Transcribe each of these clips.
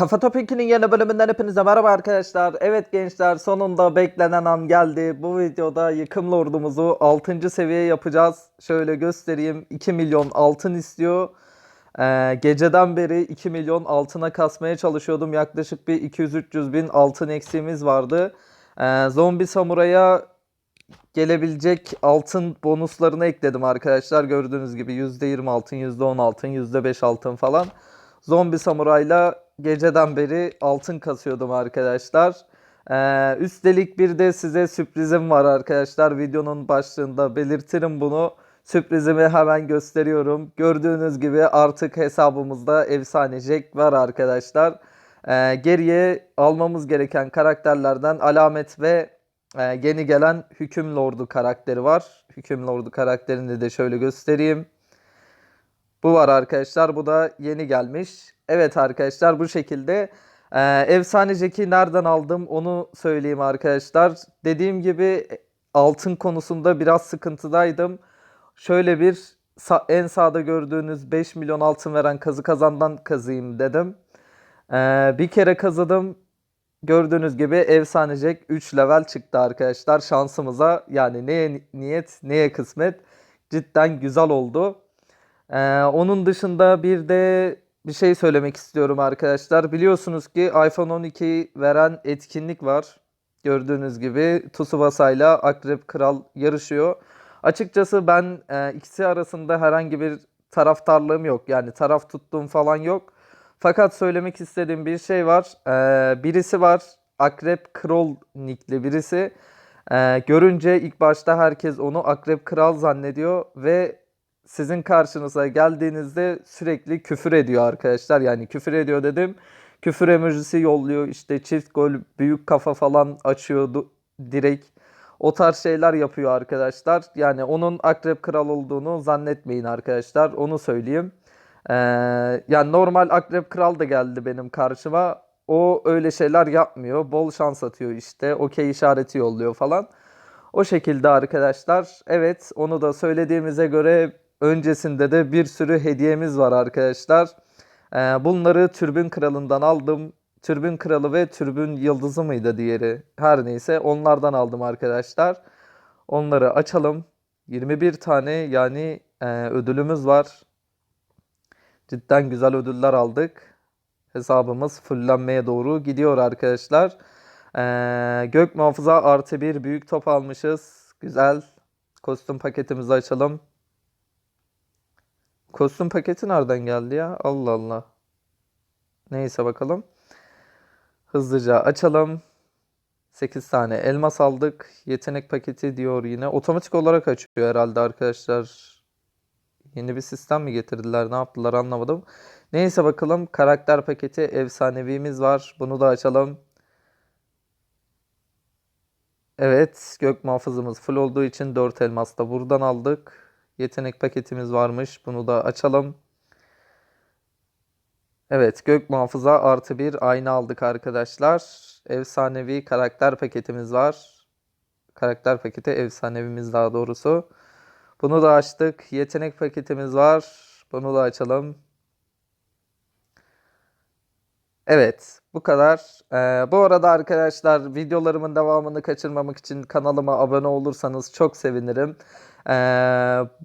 Kafa Topik'in yeni bölümünden hepinize merhaba arkadaşlar. Evet gençler sonunda beklenen an geldi. Bu videoda yıkım lordumuzu 6. seviye yapacağız. Şöyle göstereyim. 2 milyon altın istiyor. Ee, geceden beri 2 milyon altına kasmaya çalışıyordum. Yaklaşık bir 200-300 bin altın eksiğimiz vardı. Ee, zombi samuraya gelebilecek altın bonuslarını ekledim arkadaşlar. Gördüğünüz gibi %20 altın, %10 altın, %5 altın falan. Zombi samurayla geceden beri altın kasıyordum arkadaşlar. Ee, üstelik bir de size sürprizim var arkadaşlar. Videonun başlığında belirtirim bunu. Sürprizimi hemen gösteriyorum. Gördüğünüz gibi artık hesabımızda efsane Jack var arkadaşlar. Ee, geriye almamız gereken karakterlerden alamet ve e, yeni gelen Hüküm Lordu karakteri var. Hüküm Lordu karakterini de şöyle göstereyim. Bu var arkadaşlar. Bu da yeni gelmiş. Evet arkadaşlar bu şekilde. Ee, Efsane Jack'i nereden aldım onu söyleyeyim arkadaşlar. Dediğim gibi altın konusunda biraz sıkıntıdaydım. Şöyle bir en sağda gördüğünüz 5 milyon altın veren kazı kazandan kazıyım dedim. Ee, bir kere kazıdım. Gördüğünüz gibi Efsane Jack 3 level çıktı arkadaşlar. Şansımıza yani neye ni- niyet neye kısmet. Cidden güzel oldu. Ee, onun dışında bir de bir şey söylemek istiyorum arkadaşlar. Biliyorsunuz ki iPhone 12 veren etkinlik var. Gördüğünüz gibi Tsubasa ile Akrep Kral yarışıyor. Açıkçası ben e, ikisi arasında herhangi bir taraftarlığım yok. Yani taraf tuttuğum falan yok. Fakat söylemek istediğim bir şey var. Ee, birisi var. Akrep Kral nickli birisi. Ee, görünce ilk başta herkes onu Akrep Kral zannediyor ve sizin karşınıza geldiğinizde sürekli küfür ediyor arkadaşlar. Yani küfür ediyor dedim. Küfür emojisi yolluyor. İşte çift gol, büyük kafa falan açıyordu direkt. O tarz şeyler yapıyor arkadaşlar. Yani onun Akrep Kral olduğunu zannetmeyin arkadaşlar. Onu söyleyeyim. Ee, yani normal Akrep Kral da geldi benim karşıma. O öyle şeyler yapmıyor. Bol şans atıyor işte. Okey işareti yolluyor falan. O şekilde arkadaşlar. Evet onu da söylediğimize göre öncesinde de bir sürü hediyemiz var arkadaşlar. Ee, bunları Türbün Kralı'ndan aldım. Türbün Kralı ve Türbün Yıldızı mıydı diğeri? Her neyse onlardan aldım arkadaşlar. Onları açalım. 21 tane yani e, ödülümüz var. Cidden güzel ödüller aldık. Hesabımız fullenmeye doğru gidiyor arkadaşlar. Ee, gök muhafıza artı bir büyük top almışız. Güzel. Kostüm paketimizi açalım. Kostüm paketi nereden geldi ya? Allah Allah. Neyse bakalım. Hızlıca açalım. 8 tane elmas aldık. Yetenek paketi diyor yine. Otomatik olarak açıyor herhalde arkadaşlar. Yeni bir sistem mi getirdiler? Ne yaptılar anlamadım. Neyse bakalım. Karakter paketi efsanevimiz var. Bunu da açalım. Evet. Gök muhafızımız full olduğu için 4 elmas da buradan aldık. Yetenek paketimiz varmış. Bunu da açalım. Evet. Gök muhafıza artı bir ayna aldık arkadaşlar. Efsanevi karakter paketimiz var. Karakter paketi efsanevimiz daha doğrusu. Bunu da açtık. Yetenek paketimiz var. Bunu da açalım. Evet, bu kadar. Ee, bu arada arkadaşlar videolarımın devamını kaçırmamak için kanalıma abone olursanız çok sevinirim. Ee,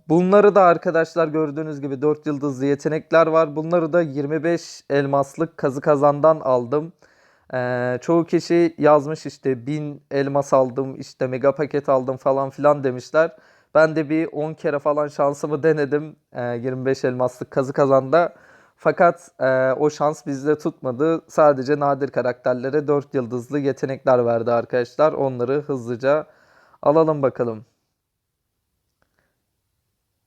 bunları da arkadaşlar gördüğünüz gibi 4 yıldızlı yetenekler var. Bunları da 25 elmaslık kazı kazandan aldım. Ee, çoğu kişi yazmış işte 1000 elmas aldım, işte mega paket aldım falan filan demişler. Ben de bir 10 kere falan şansımı denedim e, 25 elmaslık kazı kazanda. Fakat e, o şans bizde tutmadı. Sadece nadir karakterlere 4 yıldızlı yetenekler verdi arkadaşlar. Onları hızlıca alalım bakalım.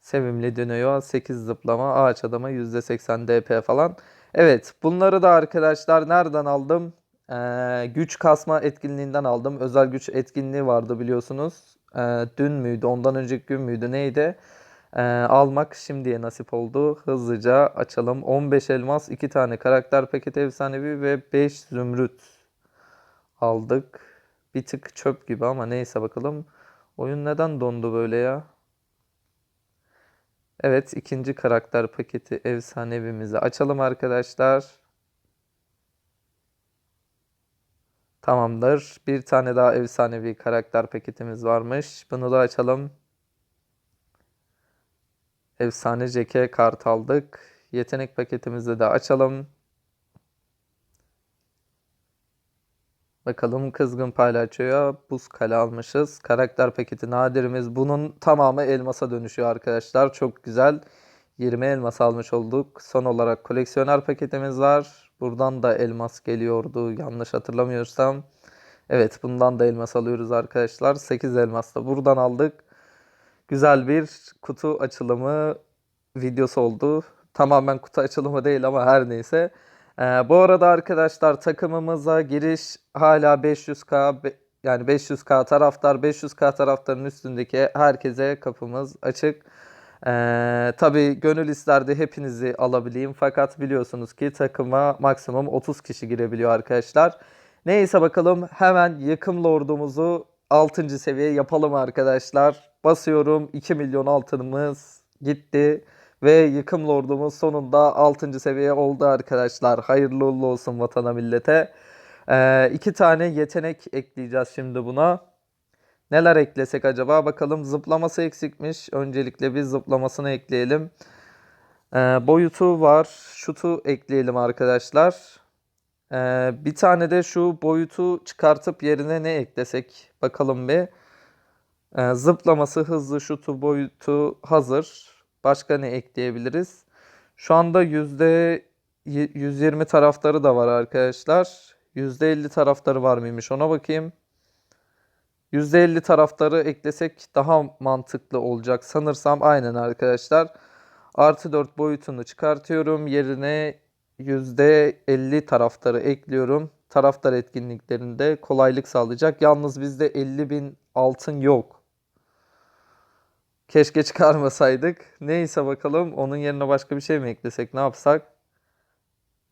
Sevimli dönüyor. 8 zıplama, ağaç adama %80 DP falan. Evet, bunları da arkadaşlar nereden aldım? Ee, güç kasma etkinliğinden aldım. Özel güç etkinliği vardı biliyorsunuz. Ee, dün müydü, ondan önceki gün müydü, neydi? Ee, almak şimdiye nasip oldu. Hızlıca açalım. 15 elmas, 2 tane karakter paketi efsanevi ve 5 zümrüt aldık. Bir tık çöp gibi ama neyse bakalım. Oyun neden dondu böyle ya? Evet ikinci karakter paketi efsanevimizi açalım arkadaşlar. Tamamdır. Bir tane daha efsanevi karakter paketimiz varmış. Bunu da açalım. Efsane JK kart aldık. Yetenek paketimizi de açalım. Bakalım kızgın palyaçoya buz kale almışız. Karakter paketi nadirimiz. Bunun tamamı elmasa dönüşüyor arkadaşlar. Çok güzel. 20 elmas almış olduk. Son olarak koleksiyoner paketimiz var. Buradan da elmas geliyordu yanlış hatırlamıyorsam. Evet bundan da elmas alıyoruz arkadaşlar. 8 elmas da buradan aldık. Güzel bir kutu açılımı videosu oldu. Tamamen kutu açılımı değil ama her neyse. Ee, bu arada arkadaşlar takımımıza giriş hala 500k be- yani 500k taraftar 500k taraftarın üstündeki herkese kapımız açık. Ee, tabii gönül isterdi hepinizi alabileyim fakat biliyorsunuz ki takıma maksimum 30 kişi girebiliyor arkadaşlar. Neyse bakalım hemen yıkım lordumuzu 6. seviye yapalım arkadaşlar. Basıyorum 2 milyon altınımız gitti. Ve yıkım lordumuz sonunda 6. seviye oldu arkadaşlar. Hayırlı uğurlu olsun vatana millete. Ee, iki tane yetenek ekleyeceğiz şimdi buna. Neler eklesek acaba? Bakalım zıplaması eksikmiş. Öncelikle bir zıplamasını ekleyelim. Ee, boyutu var. Şutu ekleyelim arkadaşlar. Ee, bir tane de şu boyutu çıkartıp yerine ne eklesek? Bakalım bir. Ee, zıplaması, hızlı, şutu, boyutu hazır. Başka ne ekleyebiliriz? Şu anda yüzde y- 120 taraftarı da var arkadaşlar. %50 taraftarı var mıymış ona bakayım. %50 taraftarı eklesek daha mantıklı olacak sanırsam aynen arkadaşlar. Artı 4 boyutunu çıkartıyorum. Yerine %50 taraftarı ekliyorum. Taraftar etkinliklerinde kolaylık sağlayacak. Yalnız bizde 50 bin altın yok. Keşke çıkarmasaydık. Neyse bakalım onun yerine başka bir şey mi eklesek ne yapsak?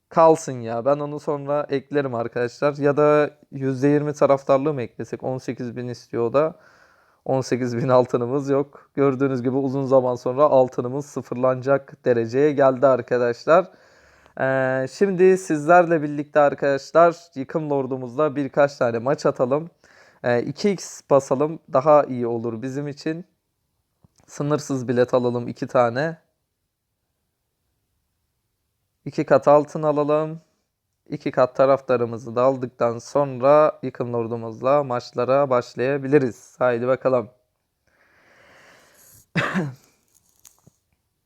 Kalsın ya. Ben onu sonra eklerim arkadaşlar. Ya da %20 taraftarlığı mı eklesek? 18 bin istiyor o da. 18 bin altınımız yok. Gördüğünüz gibi uzun zaman sonra altınımız sıfırlanacak dereceye geldi arkadaşlar. Ee, şimdi sizlerle birlikte arkadaşlar yıkım lordumuzla birkaç tane maç atalım. Ee, 2x basalım daha iyi olur bizim için. Sınırsız bilet alalım iki tane. İki kat altın alalım. İki kat taraftarımızı da aldıktan sonra yıkım lordumuzla maçlara başlayabiliriz. Haydi bakalım.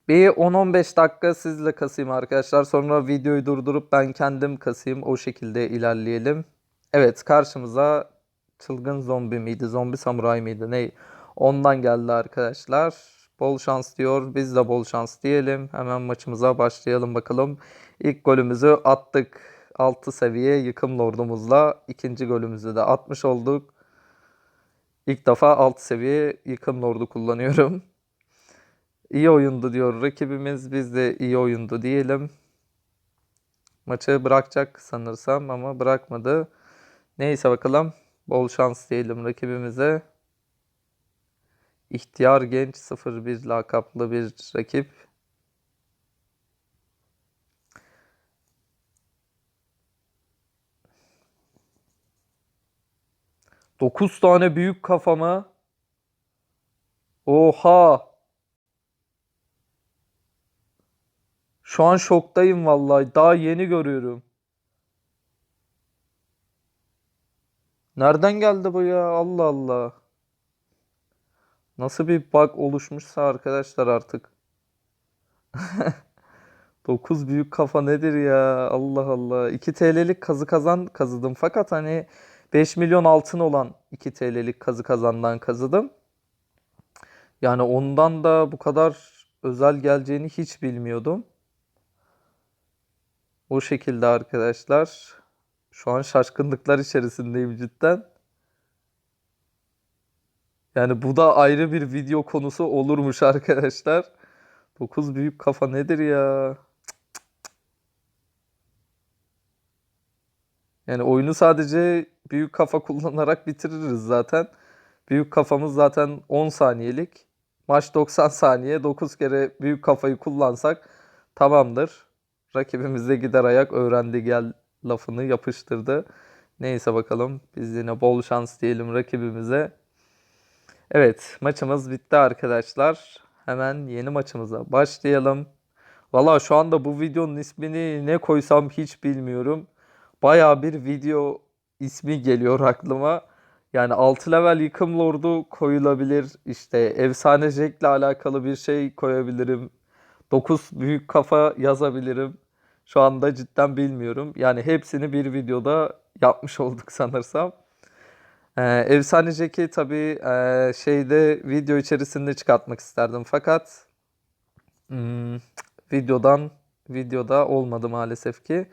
Bir 10-15 dakika sizle kasayım arkadaşlar. Sonra videoyu durdurup ben kendim kasayım. O şekilde ilerleyelim. Evet karşımıza çılgın zombi miydi? Zombi samuray mıydı? Ne? Ondan geldi arkadaşlar. Bol şans diyor. Biz de bol şans diyelim. Hemen maçımıza başlayalım bakalım. İlk golümüzü attık. 6 seviye yıkım lordumuzla. ikinci golümüzü de atmış olduk. İlk defa 6 seviye yıkım lordu kullanıyorum. İyi oyundu diyor rakibimiz. Biz de iyi oyundu diyelim. Maçı bırakacak sanırsam ama bırakmadı. Neyse bakalım. Bol şans diyelim rakibimize. İhtiyar genç 01 lakaplı bir rakip. Dokuz tane büyük kafama. Oha. Şu an şoktayım vallahi. Daha yeni görüyorum. Nereden geldi bu ya? Allah Allah. Nasıl bir bug oluşmuşsa arkadaşlar artık. 9 büyük kafa nedir ya? Allah Allah. 2 TL'lik kazı kazan kazıdım. Fakat hani 5 milyon altın olan 2 TL'lik kazı kazandan kazıdım. Yani ondan da bu kadar özel geleceğini hiç bilmiyordum. O şekilde arkadaşlar. Şu an şaşkınlıklar içerisindeyim cidden. Yani bu da ayrı bir video konusu olurmuş arkadaşlar. 9 büyük kafa nedir ya? Yani oyunu sadece büyük kafa kullanarak bitiririz zaten. Büyük kafamız zaten 10 saniyelik. Maç 90 saniye. 9 kere büyük kafayı kullansak tamamdır. Rakibimiz de gider ayak öğrendi gel lafını yapıştırdı. Neyse bakalım. Biz yine bol şans diyelim rakibimize. Evet, maçımız bitti arkadaşlar. Hemen yeni maçımıza başlayalım. Valla şu anda bu videonun ismini ne koysam hiç bilmiyorum. Baya bir video ismi geliyor aklıma. Yani 6 level yıkım lordu koyulabilir. İşte efsane Jack'le alakalı bir şey koyabilirim. 9 büyük kafa yazabilirim. Şu anda cidden bilmiyorum. Yani hepsini bir videoda yapmış olduk sanırsam. Ee, efsane Jack'i tabii e, şeyde video içerisinde çıkartmak isterdim. Fakat hmm, videodan videoda olmadı maalesef ki.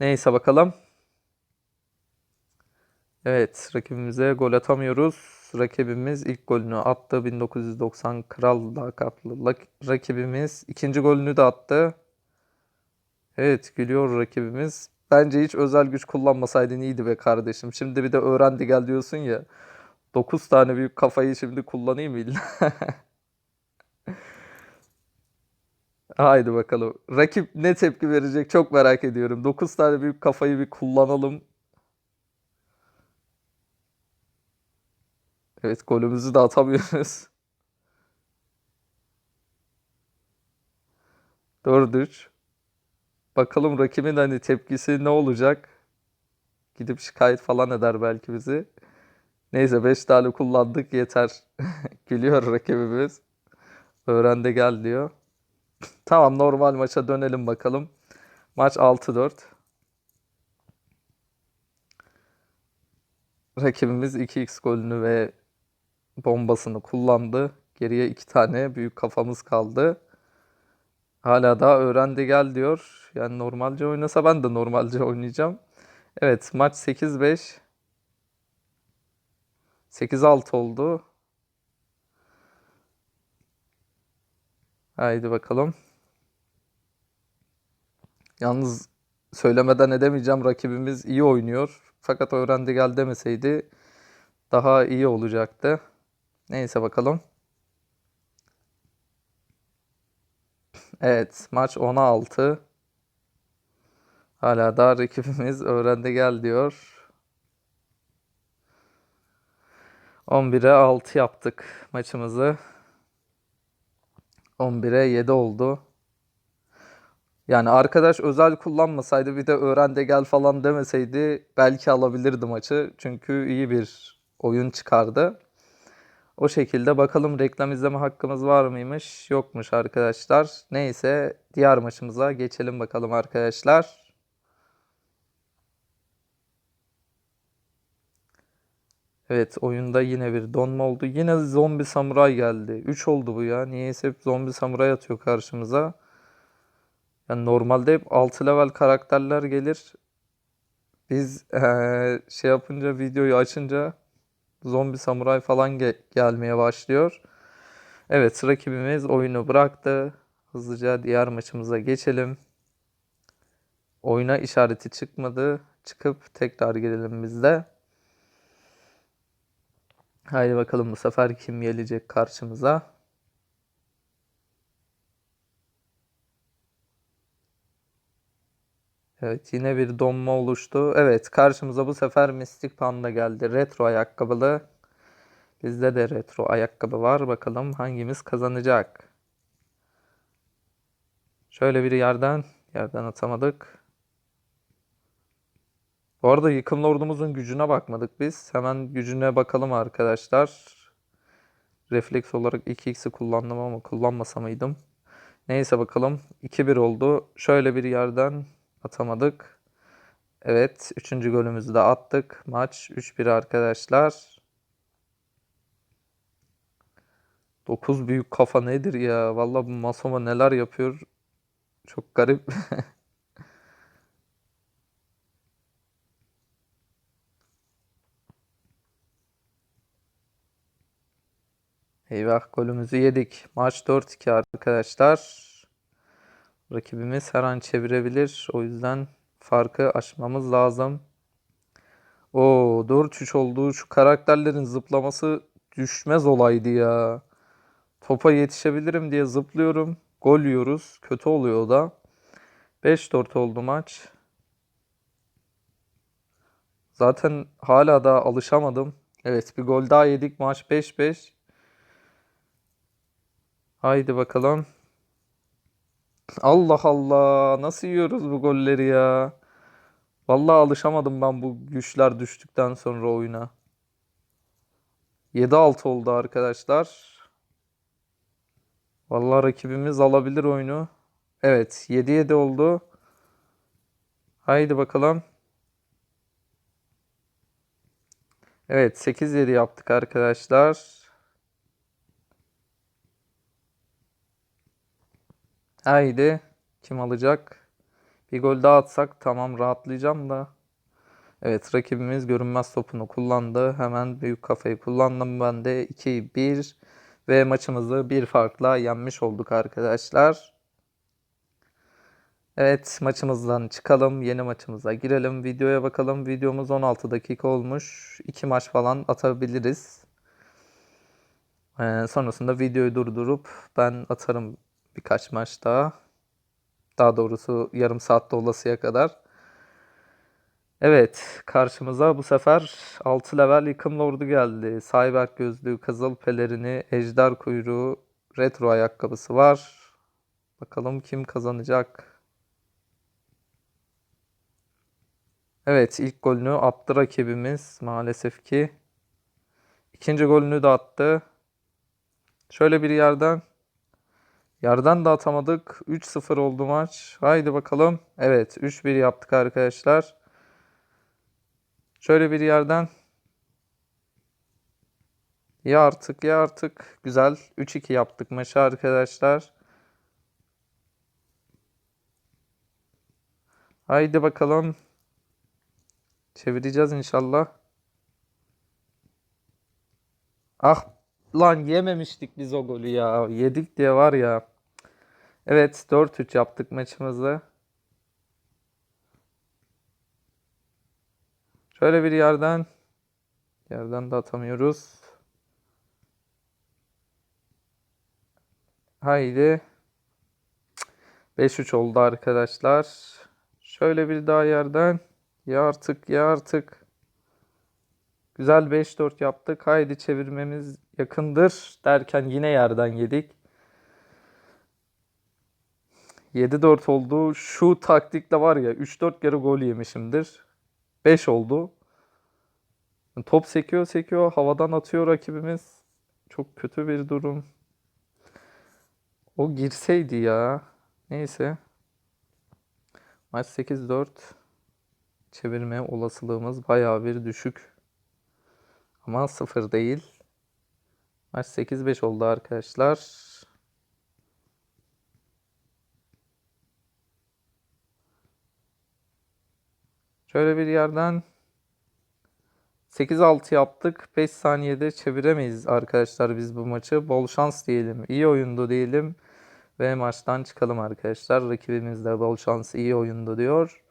Neyse bakalım. Evet, rakibimize gol atamıyoruz. Rakibimiz ilk golünü attı. 1990 Kral lakaplı lak- rakibimiz ikinci golünü de attı. Evet, gülüyor rakibimiz. Bence hiç özel güç kullanmasaydın iyiydi be kardeşim. Şimdi bir de öğrendi gel diyorsun ya. 9 tane büyük kafayı şimdi kullanayım illa? Haydi bakalım. Rakip ne tepki verecek çok merak ediyorum. 9 tane büyük kafayı bir kullanalım. Evet golümüzü de atamıyoruz. 4-3. Bakalım rakibin hani tepkisi ne olacak? Gidip şikayet falan eder belki bizi. Neyse 5 tane kullandık yeter. Gülüyor rakibimiz. Öğrendi gel diyor. Tamam normal maça dönelim bakalım. Maç 6-4. Rakibimiz 2x golünü ve bombasını kullandı. Geriye iki tane büyük kafamız kaldı. Hala daha öğrendi gel diyor. Yani normalce oynasa ben de normalce oynayacağım. Evet maç 8-5. 8-6 oldu. Haydi bakalım. Yalnız söylemeden edemeyeceğim rakibimiz iyi oynuyor. Fakat öğrendi gel demeseydi daha iyi olacaktı. Neyse bakalım. Evet maç 10'a 6. Hala daha rakibimiz öğrendi gel diyor. 11'e 6 yaptık maçımızı. 11'e 7 oldu. Yani arkadaş özel kullanmasaydı bir de öğren de gel falan demeseydi belki alabilirdi maçı. Çünkü iyi bir oyun çıkardı. O şekilde bakalım reklam izleme hakkımız var mıymış? Yokmuş arkadaşlar. Neyse diğer maçımıza geçelim bakalım arkadaşlar. Evet oyunda yine bir donma oldu. Yine zombi samuray geldi. 3 oldu bu ya. Niyeyse hep zombi samuray atıyor karşımıza. Yani normalde hep 6 level karakterler gelir. Biz eee, şey yapınca videoyu açınca zombi samuray falan ge- gelmeye başlıyor. Evet rakibimiz oyunu bıraktı. Hızlıca diğer maçımıza geçelim. Oyuna işareti çıkmadı. Çıkıp tekrar girelim biz de. Haydi bakalım bu sefer kim gelecek karşımıza. Evet yine bir donma oluştu. Evet karşımıza bu sefer Mystic Panda geldi. Retro ayakkabılı. Bizde de retro ayakkabı var. Bakalım hangimiz kazanacak. Şöyle bir yerden yerden atamadık. Bu arada yıkım lordumuzun gücüne bakmadık biz. Hemen gücüne bakalım arkadaşlar. Refleks olarak 2x'i kullandım ama kullanmasa mıydım? Neyse bakalım. 2-1 oldu. Şöyle bir yerden atamadık. Evet. Üçüncü golümüzü de attık. Maç 3-1 arkadaşlar. 9 büyük kafa nedir ya? Vallahi bu Masoma neler yapıyor? Çok garip. Eyvah golümüzü yedik. Maç 4-2 arkadaşlar. Rakibimiz her an çevirebilir. O yüzden farkı aşmamız lazım. O 4-3 oldu. Şu karakterlerin zıplaması düşmez olaydı ya. Topa yetişebilirim diye zıplıyorum. Gol yiyoruz. Kötü oluyor da. 5-4 oldu maç. Zaten hala da alışamadım. Evet bir gol daha yedik. Maç 5-5. Haydi bakalım. Allah Allah. Nasıl yiyoruz bu golleri ya? Vallahi alışamadım ben bu güçler düştükten sonra oyuna. 7-6 oldu arkadaşlar. Vallahi rakibimiz alabilir oyunu. Evet 7-7 oldu. Haydi bakalım. Evet 8-7 yaptık arkadaşlar. Haydi. Kim alacak? Bir gol daha atsak tamam rahatlayacağım da. Evet rakibimiz görünmez topunu kullandı. Hemen büyük kafayı kullandım ben de. 2-1 ve maçımızı bir farkla yenmiş olduk arkadaşlar. Evet maçımızdan çıkalım. Yeni maçımıza girelim. Videoya bakalım. Videomuz 16 dakika olmuş. 2 maç falan atabiliriz. Ee, sonrasında videoyu durdurup ben atarım birkaç maç daha. Daha doğrusu yarım saatte olasıya kadar. Evet, karşımıza bu sefer 6 level yıkım lordu geldi. Cyber gözlüğü, kızıl pelerini, ejder kuyruğu, retro ayakkabısı var. Bakalım kim kazanacak? Evet, ilk golünü attı rakibimiz maalesef ki. İkinci golünü de attı. Şöyle bir yerden Yerden de atamadık. 3-0 oldu maç. Haydi bakalım. Evet 3-1 yaptık arkadaşlar. Şöyle bir yerden. Ya artık ya artık. Güzel. 3-2 yaptık maçı arkadaşlar. Haydi bakalım. Çevireceğiz inşallah. Ah lan yememiştik biz o golü ya. Yedik diye var ya. Evet 4-3 yaptık maçımızı. Şöyle bir yerden yerden de atamıyoruz. Haydi. 5-3 oldu arkadaşlar. Şöyle bir daha yerden. Ya artık ya artık. Güzel 5-4 yaptık. Haydi çevirmemiz yakındır derken yine yerden yedik. 7-4 oldu. Şu taktikle var ya 3-4 kere gol yemişimdir. 5 oldu. Top sekiyor sekiyor. Havadan atıyor rakibimiz. Çok kötü bir durum. O girseydi ya. Neyse. Maç 8-4. Çevirme olasılığımız bayağı bir düşük. Ama 0 değil. Maç 8-5 oldu arkadaşlar. Şöyle bir yerden 8-6 yaptık. 5 saniyede çeviremeyiz arkadaşlar biz bu maçı. Bol şans diyelim. İyi oyundu diyelim. Ve maçtan çıkalım arkadaşlar. Rakibimiz de bol şans iyi oyundu diyor.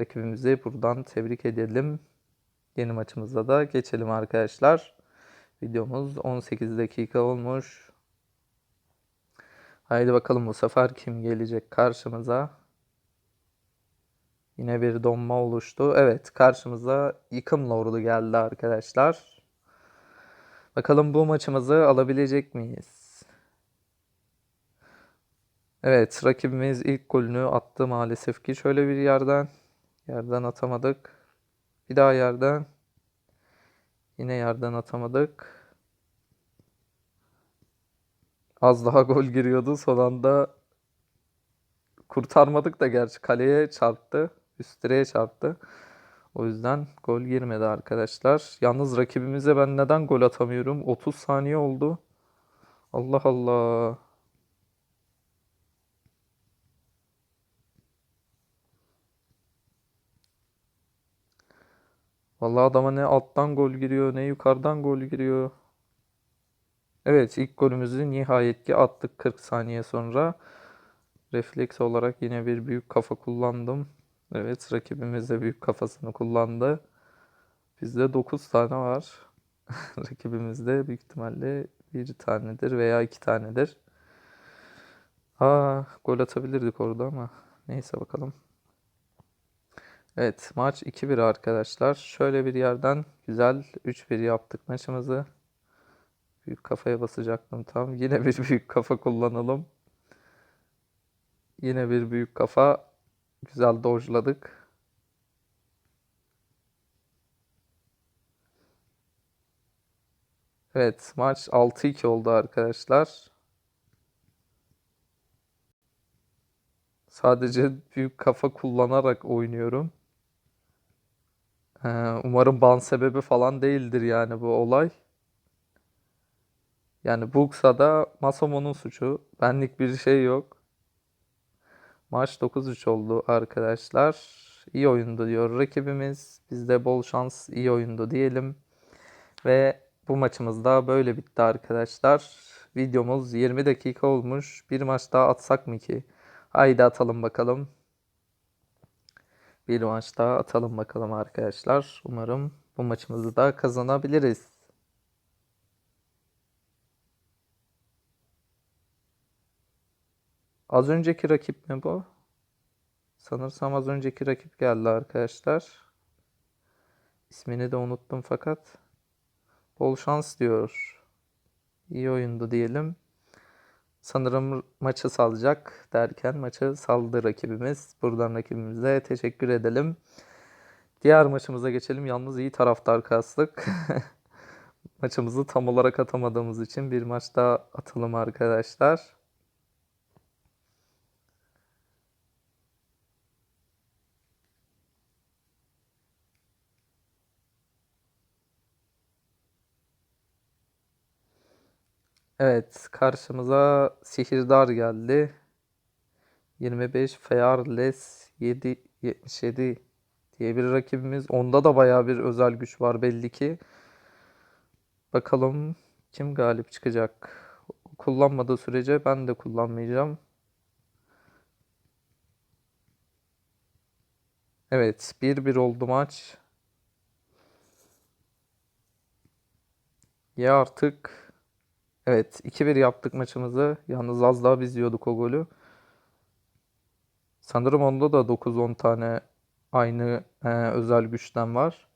Rakibimizi buradan tebrik edelim. Yeni maçımıza da geçelim arkadaşlar. Videomuz 18 dakika olmuş. Haydi bakalım bu sefer kim gelecek karşımıza. Yine bir donma oluştu. Evet karşımıza yıkım lordu geldi arkadaşlar. Bakalım bu maçımızı alabilecek miyiz? Evet rakibimiz ilk golünü attı maalesef ki. Şöyle bir yerden yerden atamadık. Bir daha yerden yine yerden atamadık. Az daha gol giriyordu. Son anda kurtarmadık da gerçi kaleye çarptı. Üst direğe çarptı. O yüzden gol girmedi arkadaşlar. Yalnız rakibimize ben neden gol atamıyorum? 30 saniye oldu. Allah Allah. Vallahi adama ne alttan gol giriyor ne yukarıdan gol giriyor. Evet ilk golümüzü nihayet ki attık 40 saniye sonra. Refleks olarak yine bir büyük kafa kullandım. Evet rakibimiz de büyük kafasını kullandı. Bizde 9 tane var. Rakibimizde büyük ihtimalle bir tanedir veya iki tanedir. Aa, gol atabilirdik orada ama neyse bakalım. Evet maç 2-1 arkadaşlar. Şöyle bir yerden güzel 3-1 yaptık maçımızı. Büyük kafaya basacaktım tam. Yine bir büyük kafa kullanalım. Yine bir büyük kafa. Güzel dojladık. Evet maç 6-2 oldu arkadaşlar. Sadece büyük kafa kullanarak oynuyorum. Umarım ban sebebi falan değildir yani bu olay. Yani bugsa da Masamo'nun suçu. Benlik bir şey yok. Maç 9-3 oldu arkadaşlar. İyi oyundu diyor rakibimiz. Biz de bol şans iyi oyundu diyelim. Ve bu maçımız da böyle bitti arkadaşlar. Videomuz 20 dakika olmuş. Bir maç daha atsak mı ki? Haydi atalım bakalım. Bir maç daha atalım bakalım arkadaşlar. Umarım bu maçımızı da kazanabiliriz. Az önceki rakip mi bu? Sanırsam az önceki rakip geldi arkadaşlar. İsmini de unuttum fakat. Bol şans diyor. İyi oyundu diyelim. Sanırım maçı salacak derken maçı saldı rakibimiz. Buradan rakibimize teşekkür edelim. Diğer maçımıza geçelim. Yalnız iyi taraftar kastık. Maçımızı tam olarak atamadığımız için bir maç daha atalım arkadaşlar. Evet, karşımıza Sihirdar geldi. 25 Fearless 7 77 diye bir rakibimiz. Onda da bayağı bir özel güç var belli ki. Bakalım kim galip çıkacak. Kullanmadığı sürece ben de kullanmayacağım. Evet, 1-1 oldu maç. Ya artık Evet 2-1 yaptık maçımızı. Yalnız az daha biz yiyorduk o golü. Sanırım onda da 9-10 tane aynı e, özel güçten var.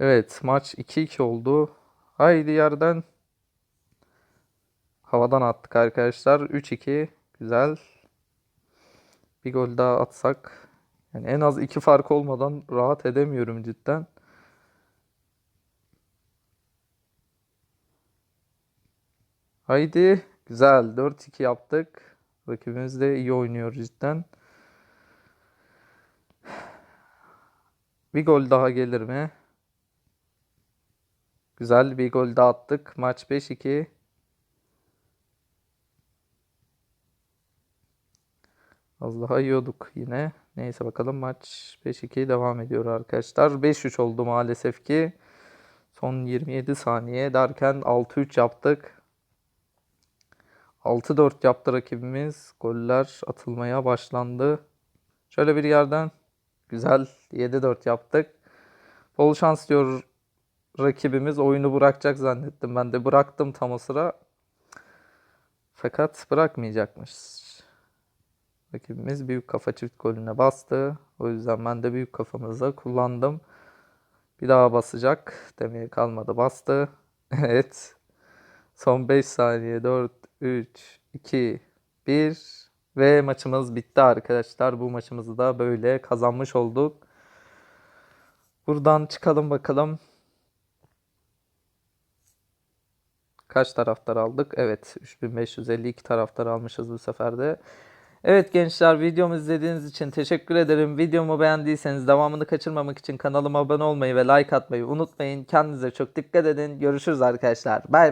Evet maç 2-2 oldu. Haydi yerden havadan attık arkadaşlar. 3-2 güzel. Bir gol daha atsak. Yani en az iki fark olmadan rahat edemiyorum cidden. Haydi. Güzel. 4-2 yaptık. Rakibimiz de iyi oynuyor cidden. Bir gol daha gelir mi? Güzel bir gol daha attık. Maç 5-2. Az daha yiyorduk yine. Neyse bakalım maç 5-2 devam ediyor arkadaşlar. 5-3 oldu maalesef ki. Son 27 saniye derken 6-3 yaptık. 6-4 yaptı rakibimiz. Goller atılmaya başlandı. Şöyle bir yerden güzel 7-4 yaptık. Bol şans diyor rakibimiz. Oyunu bırakacak zannettim. Ben de bıraktım tam o sıra. Fakat bırakmayacakmış. Rakibimiz büyük kafa çift golüne bastı. O yüzden ben de büyük kafamızı kullandım. Bir daha basacak. Demeye kalmadı. Bastı. Evet. Son 5 saniye. 4, 3, 2, 1 ve maçımız bitti arkadaşlar. Bu maçımızı da böyle kazanmış olduk. Buradan çıkalım bakalım. Kaç taraftar aldık? Evet 3552 taraftar almışız bu sefer de. Evet gençler videomu izlediğiniz için teşekkür ederim. Videomu beğendiyseniz devamını kaçırmamak için kanalıma abone olmayı ve like atmayı unutmayın. Kendinize çok dikkat edin. Görüşürüz arkadaşlar. Bay bay.